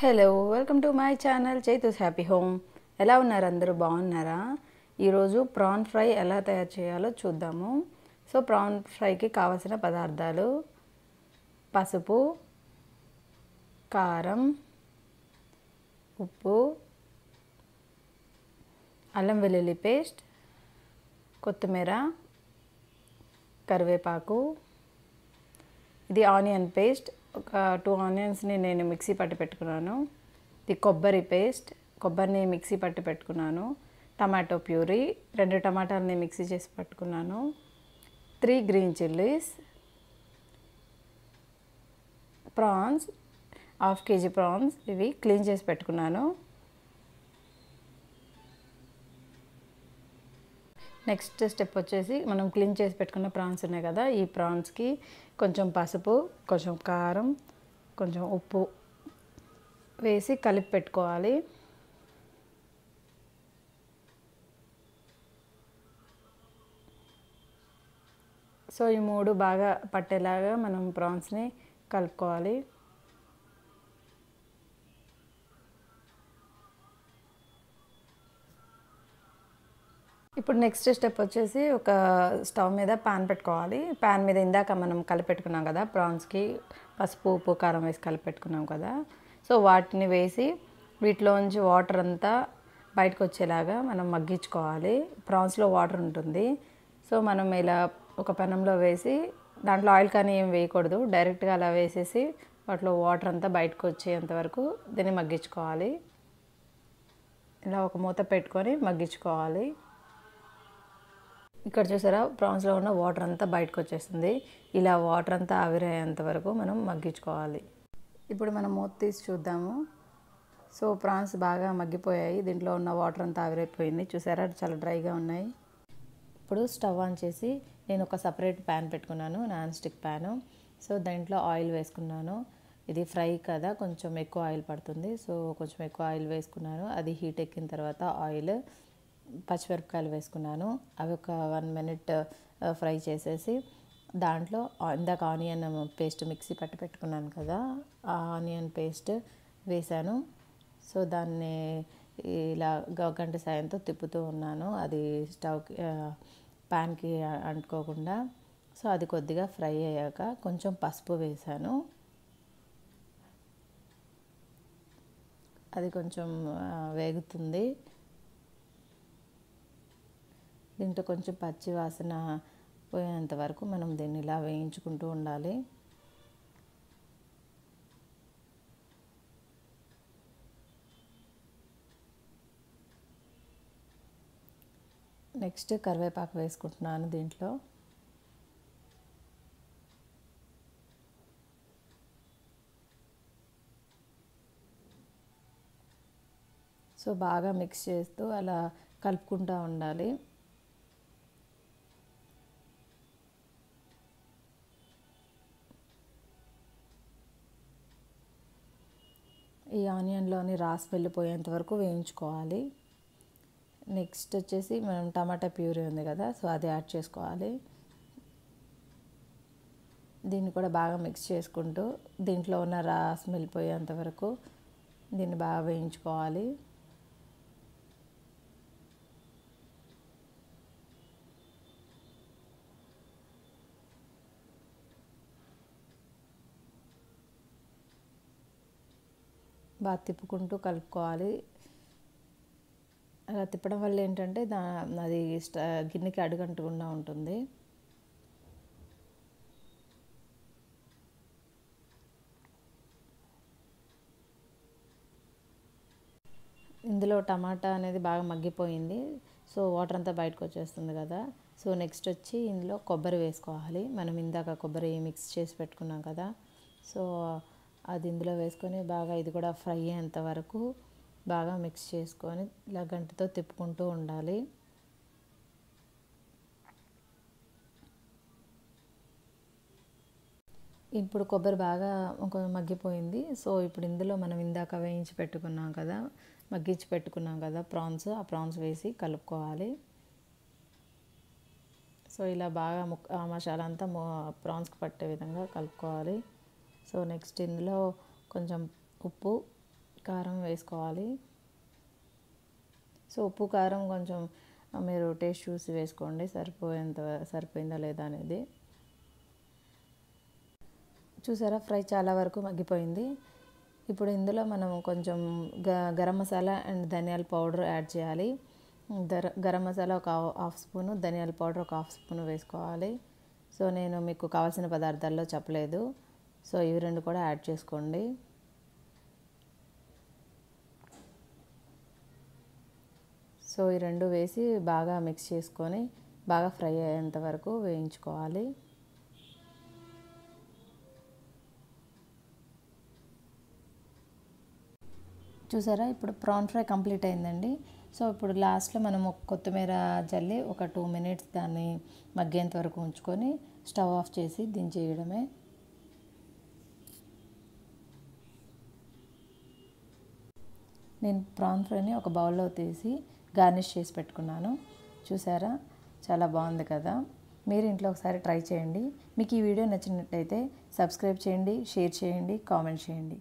Hello welcome to my channel Chaitu's happy home ఎలా ఉన్నారు అందరూ? బాగున్నారా? ఈరోజు ప్రాన్ ఫ్రై ఎలా తయారు చేయాలో చూద్దాము. సో ప్రాన్ ఫ్రైకి కావలసిన పదార్థాలు పసుపు కారం ఉప్పు అల్లం వెల్లుల్లి పేస్ట్ కొత్తిమీర కరివేపాకు. ఇది ఆనియన్ పేస్ట్ ఒక టూ ఆనియన్స్ని నేను మిక్సీ పట్టి పెట్టుకున్నాను. ఇది కొబ్బరి పేస్ట్ కొబ్బరిని మిక్సీ పట్టి పెట్టుకున్నాను. టమాటో ప్యూరీ రెండు టమాటాలని మిక్సీ చేసి పెట్టుకున్నాను. Three green chillies prawns half kg prawns ఇవి క్లీన్ చేసి పెట్టుకున్నాను. నెక్స్ట్ స్టెప్ వచ్చేసి మనం క్లీన్ చేసి పెట్టుకున్న ప్రాన్స్ ఉన్నాయి కదా ఈ ప్రాన్స్కి కొంచెం పసుపు కొంచెం కారం కొంచెం ఉప్పు వేసి కలిపి పెట్టుకోవాలి. సో ఈ మూడు బాగా పట్టేలాగా మనం ప్రాన్స్ని కలుపుకోవాలి. ఇప్పుడు నెక్స్ట్ స్టెప్ వచ్చేసి ఒక స్టవ్ మీద పాన్ పెట్టుకోవాలి. పాన్ మీద ఇందాక మనం కలిపెట్టుకున్నాం కదా ప్రాన్స్కి పసుపు ఉప్పు కారం వేసి కలిపెట్టుకున్నాం కదా. సో వాటిని వేసి వీటిలోంచి వాటర్ అంతా బయటకు వచ్చేలాగా మనం మగ్గించుకోవాలి. ప్రాన్స్లో వాటర్ ఉంటుంది. సో మనం ఇలా ఒక పెనంలో వేసి దాంట్లో ఆయిల్ కానీ ఏం వేయకూడదు. డైరెక్ట్గా అలా వేసేసి వాటిలో వాటర్ అంతా బయటకు వచ్చేంత వరకు దీన్ని మగ్గించుకోవాలి. ఇలా ఒక మూత పెట్టుకొని మగ్గించుకోవాలి. ఇక్కడ చూసారా ప్రాన్స్లో ఉన్న వాటర్ అంతా బయటకు వచ్చేస్తుంది ఇలా వాటర్ అంతా ఆవిరయ్యేంత వరకు మనం మగ్గించుకోవాలి. ఇప్పుడు మనం మూత తీసి చూద్దాము. సో ప్రాన్స్ బాగా మగ్గిపోయాయి. దీంట్లో ఉన్న వాటర్ అంతా ఆవిరైపోయింది. చూసారా చాలా డ్రైగా ఉన్నాయి. ఇప్పుడు స్టవ్ ఆన్ చేసి నేను ఒక సపరేట్ ప్యాన్ పెట్టుకున్నాను నాన్ స్టిక్ ప్యాను. సో దాంట్లో ఆయిల్ వేసుకున్నాను. ఇది ఫ్రై కదా కొంచెం ఎక్కువ ఆయిల్ పడుతుంది. సో కొంచెం ఎక్కువ ఆయిల్ వేసుకున్నాను. అది హీట్ ఎక్కిన తర్వాత ఆయిల్ పచ్చిమిరపకాయలు వేసుకున్నాను. అవి ఒక వన్ మినిట్ ఫ్రై చేసేసి దాంట్లో ఇందాక ఆనియన్ పేస్ట్ మిక్సీ పట్టి పెట్టుకున్నాను కదా ఆ ఆనియన్ పేస్ట్ వేసాను. సో దాన్ని ఇలా గంట సాయంతో తిప్పుతూ ఉన్నాను. అది స్టవ్కి ప్యాన్కి అంటుకోకుండా. సో అది కొద్దిగా ఫ్రై అయ్యాక కొంచెం పసుపు వేసాను. అది కొంచెం వేగుతుంది. దీంట్లో కొంచెం పచ్చి వాసన పోయేంత వరకు మనం దీన్ని ఇలా వేయించుకుంటూ ఉండాలి. నెక్స్ట్ కరివేపాకు వేసుకుంటున్నాను దీంట్లో. సో బాగా మిక్స్ చేస్తూ అలా కలుపుకుంటూ ఉండాలి. ఈ ఆనియన్లోని రాసి వెళ్ళిపోయేంత వరకు వేయించుకోవాలి. నెక్స్ట్ వచ్చేసి మనం టమాటా ప్యూరీ ఉంది కదా సో అది యాడ్ చేసుకోవాలి. దీన్ని కూడా బాగా మిక్స్ చేసుకుంటూ దీంట్లో ఉన్న రాస్ వెళ్ళిపోయేంత వరకు దీన్ని బాగా వేయించుకోవాలి. బాగా తిప్పుకుంటూ కలుపుకోవాలి. అలా తిప్పడం వల్ల ఏంటంటే దా అది గిన్నెకి అడుగంటకుండా ఉంటుంది. ఇందులో టమాటా అనేది బాగా మగ్గిపోయింది. సో వాటర్ అంతా బయటకు వచ్చేస్తుంది కదా. సో నెక్స్ట్ వచ్చి ఇందులో కొబ్బరి వేసుకోవాలి. మనం ఇందాక కొబ్బరి మిక్స్ చేసి పెట్టుకున్నాం కదా. సో అది ఇందులో వేసుకొని బాగా ఇది కూడా ఫ్రై అయ్యేంత వరకు బాగా మిక్స్ చేసుకొని ఇలా గంటతో తిప్పుకుంటూ ఉండాలి. ఇప్పుడు కొబ్బరి బాగా ఒక మగ్గిపోయింది. సో ఇప్పుడు ఇందులో మనం ఇందాక వేయించి పెట్టుకున్నాం కదా మగ్గించి పెట్టుకున్నాం కదా ప్రాన్స్ ఆ ప్రాన్స్ వేసి కలుపుకోవాలి. సో ఇలా బాగా ముక్ మసాలా అంతా ప్రాన్స్కి పట్టే విధంగా కలుపుకోవాలి. సో నెక్స్ట్ ఇందులో కొంచెం ఉప్పు కారం వేసుకోవాలి. సో ఉప్పు కారం కొంచెం మీరు టేస్ట్ చూసి వేసుకోండి సరిపోయేంత సరిపోయిందా లేదా అనేది. చూసారా ఫ్రై చాలా వరకు మగ్గిపోయింది. ఇప్పుడు ఇందులో మనం కొంచెం గ గరం మసాలా అండ్ ధనియాల పౌడర్ యాడ్ చేయాలి. దర గరం మసాలా ఒక హాఫ్ స్పూను ధనియాల పౌడర్ ఒక హాఫ్ స్పూన్ వేసుకోవాలి. సో నేను మీకు కావాల్సిన పదార్థాల్లో చెప్పలేదు. సో ఇవి రెండు కూడా యాడ్ చేసుకోండి. సో ఈ రెండు వేసి బాగా మిక్స్ చేసుకొని బాగా ఫ్రై అయ్యేంత వరకు వేయించుకోవాలి. చూసారా? ఇప్పుడు ప్రాన్ ఫ్రై కంప్లీట్ అయిందండి. సో ఇప్పుడు లాస్ట్లో మనం కొత్తిమీర జల్లి ఒక టూ మినిట్స్ దాన్ని మగ్గేంత వరకు ఉంచుకొని స్టవ్ ఆఫ్ చేసి దించేయడమే. నేను ప్రాన్ ఫ్రైని ఒక బౌల్లో తీసి గార్నిష్ చేసి పెట్టుకున్నాను. చూసారా? చాలా బాగుంది కదా? మీరు ఇంట్లో ఒకసారి ట్రై చేయండి. మీకు ఈ వీడియో నచ్చినట్టయితే సబ్స్క్రైబ్ చేయండి షేర్ చేయండి కామెంట్ చేయండి.